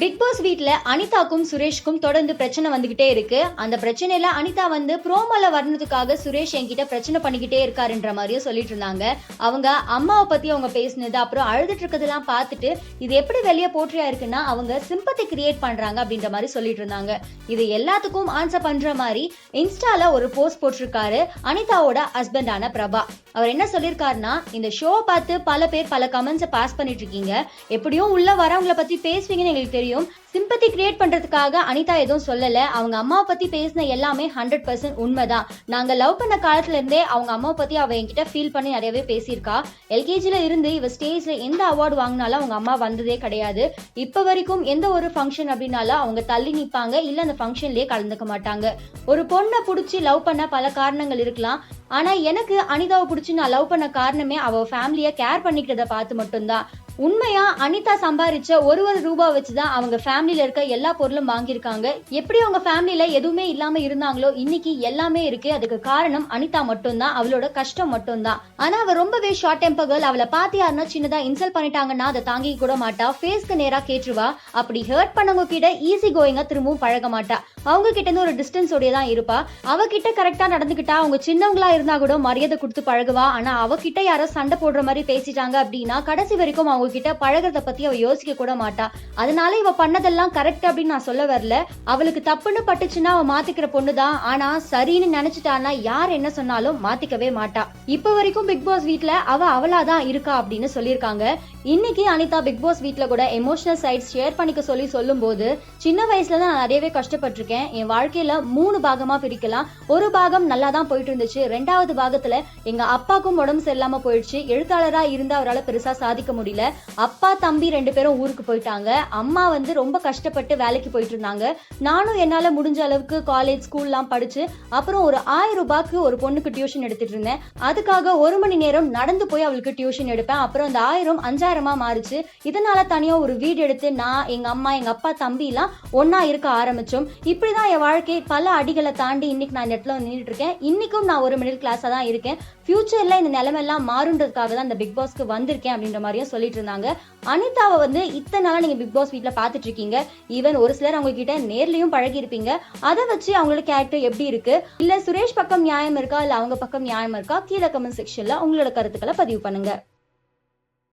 Big pass வீட்ல அனிதாக்கும் சுரேஷ்க்கும் தொடர்ந்து பிரச்சனை வந்துகிட்டே இருக்கு. அந்த பிரச்சனையில அனிதா வந்து ப்ரோமோல வரணுதுக்காக சுரேஷ் என்கிட்ட பிரச்சனை பண்ணிக்கிட்டே இருக்காருன்ற மாதிரியும் சொல்லிட்டு இருந்தாங்க. அவங்க அம்மாவை பத்தி அவங்க பேசினது அப்புறம் அழுதுட்டு இருக்கிறதெல்லாம் பார்த்துட்டு இது எப்படி வெளியே போற்றியா இருக்குன்னா அவங்க சிம்பத்தி கிரியேட் பண்றாங்க அப்படின்ற மாதிரி சொல்லிட்டு இருந்தாங்க. இது எல்லாத்துக்கும் ஆன்சர் பண்ற மாதிரி இன்ஸ்டால ஒரு போஸ்ட் போட்டிருக்காரு அனிதாவோட ஹஸ்பண்டான பிரபா. அவர் என்ன சொல்லியிருக்காருன்னா இந்த ஷோ பார்த்து பல பேர் பல கமெண்ட்ஸை பாஸ் பண்ணிட்டு இருக்கீங்க. எப்படியும் உள்ள வரவங்களை பத்தி பேசுவீங்கன்னு எங்களுக்கு தெரியும். சிம்பத்தி கிரியேட் பண்றதுக்காக அனிதா எதுவும் சொல்லல. அவங்க அம்மாவை பத்தி பேசின எல்லாமே ஹண்ட்ரட் பர்சன்ட் உண்மைதான். நாங்க லவ் பண்ண காலத்துல இருந்தே அவங்க அம்மாவை பத்தி அவ என்கிட்ட ஃபீல் பண்ணி நிறையவே பேசியிருக்கா. எல்கேஜில இருந்து இவ ஸ்டேஜ்ல எந்த அவார்டு வாங்கினாலும் அவங்க அம்மா வந்ததே கிடையாது. இப்ப வரைக்கும் எந்த ஒரு ஃபங்க்ஷன் அப்படின்னாலும் அவங்க தள்ளி நிப்பாங்க. இல்ல அந்த ஃபங்க்ஷன்லயே கலந்துக்க மாட்டாங்க. ஒரு பொண்ணை பிடிச்சி லவ் பண்ண பல காரணங்கள் இருக்கலாம். ஆனா எனக்கு அனிதாவை பிடிச்சி நான் லவ் பண்ண காரணமே அவ ஃபேமிலியை கேர் பண்ணிக்கிறத பார்த்து மட்டும்தான். உண்மையா அனிதா சம்பாரிச்ச ஒரு ஒரு ரூபா வச்சுதான் அவங்க ஃபேமிலியில இருக்க எல்லா பொருளும் வாங்கியிருக்காங்க. எப்படி அவங்க ஃபேமிலியில எதுவுமே இல்லாம இருந்தாங்களோ இன்னைக்கு எல்லாமே இருக்கு. அதுக்கு காரணம் அனிதா மட்டும்தான் அவளோட கஷ்டம் மட்டும்தான். ஆனா அவ ரொம்பவே ஷார்ட் டெம்பர் கேர்ள் அவளை பார்த்து யாருன்னா சின்னதா இன்சல்ட் பண்ணிட்டாங்கன்னா அதை தாங்கிக்க கூட மாட்டா. ஃபேஸ்க்கு நேரா கேட்டுருவா. அப்படி ஹர்ட் பண்ணவங்க கிட்ட ஈஸி கோயிங்கா திரும்பவும் பழக மாட்டா. அவங்க கிட்ட இருந்து ஒரு டிஸ்டன்ஸோடய தான் இருப்பா. அவகிட்ட கரெக்டா நடந்துகிட்டா அவங்க சின்னவங்களா இருந்தா கூட மரியாதை கொடுத்து பழகுவா. ஆனா அவகிட்ட யாரோ சண்டை போடுற மாதிரி பேசிட்டாங்க அப்படின்னா கடைசி வரைக்கும் அவங்க கிட்ட பழகிறத பத்தி அவ யோசிக்க கூட மாட்டா. அதனால இவ பண்ணதெல்லாம் கரெக்ட் அப்படின்னு நான் சொல்ல வரல. அவளுக்கு தப்புன்னு பட்டுச்சுன்னா அவ மாத்திக்கிற பொண்ணுதான். ஆனா சரின்னு நினைச்சிட்டானா யார் என்ன சொன்னாலும் மாத்திக்கவே மாட்டா. இப்ப வரைக்கும் பிக் பாஸ் வீட்ல அவ அவளாதான் இருக்கா அப்படின்னு சொல்லியிருக்காங்க. இன்னைக்கு அனிதா பிக் பாஸ் வீட்ல கூட எமோஷனல் சைட்ஸ் ஷேர் பண்ணிக்க சொல்லி சொல்லும்போது சின்ன வயசுல தான் நான் நிறையவே கஷ்டப்பட்டிருக்கேன். என் வாழ்க்கையில மூணு பாகமா பிரிக்கலாம். ஒரு பாகம் நல்லா தான் போயிட்டு இருந்துச்சு ரெண்டாவது பாகத்துல எங்க அப்பாக்கும் உடம்பு சரியில்லாம போயிடுச்சு. எழுத்தாளரா இருந்து அவரால் பெருசா சாதிக்க முடியல. அப்பா தம்பி ரெண்டு பேரும் ஊருக்கு போயிட்டாங்க. அம்மா வந்து ரொம்ப கஷ்டப்பட்டு வேலைக்கு போயிட்டு இருந்தாங்க. நானும் என்னால முடிஞ்ச அளவுக்கு காலேஜ் ஸ்கூல்லாம் படிச்சு அப்புறம் ஒரு ஆயிரம் ரூபாய்க்கு ஒரு பொண்ணுக்கு டியூஷன் எடுத்துட்டு இருந்தேன். அதுக்காக ஒரு மணி நேரம் நடந்து போய் அவளுக்கு டியூஷன் எடுப்பேன். அப்புறம் அந்த ஆயிரம் அஞ்சாயிரமா மாறுச்சு. இதனால தனியா ஒரு வீடு எடுத்து நான் எங்க அம்மா எங்க அப்பா தம்பி எல்லாம் ஒன்னா இருக்க ஆரம்பிச்சோம். இப்படிதான் என் வாழ்க்கை பல அடிகளை தாண்டி இன்னைக்கு நான் இந்த இடத்துல வந்து நின்றுட்டு இருக்கேன். இன்னைக்கும் நான் ஒரு மிடில் கிளாஸா தான் இருக்கேன். ஃபியூச்சரில் இந்த நிலமெல்லாம் மாறுன்றதுக்காக தான் இந்த பிக் பாஸ்க்கு வந்திருக்கேன் அப்படின்ற மாதிரியும் சொல்லிட்டு இருந்தாங்க. அனிதாவை வந்து இத்தனை நாளாக நீங்க பிக் பாஸ் வீட்ல பாத்துட்டு இருக்கீங்க. ஈவன் ஒரு சிலர் அவங்க கிட்ட நேர்லயும் பழகி இருப்பீங்க. அதை வச்சு அவங்களோட கேரக்டர் எப்படி இருக்கு? இல்ல சுரேஷ் பக்கம் நியாயம் இருக்கா? இல்ல அவங்க பக்கம் நியாயம் இருக்கா? கீழே கமெண்ட் செக்ஷன்ல உங்களோட கருத்துக்களை பதிவு பண்ணுங்க.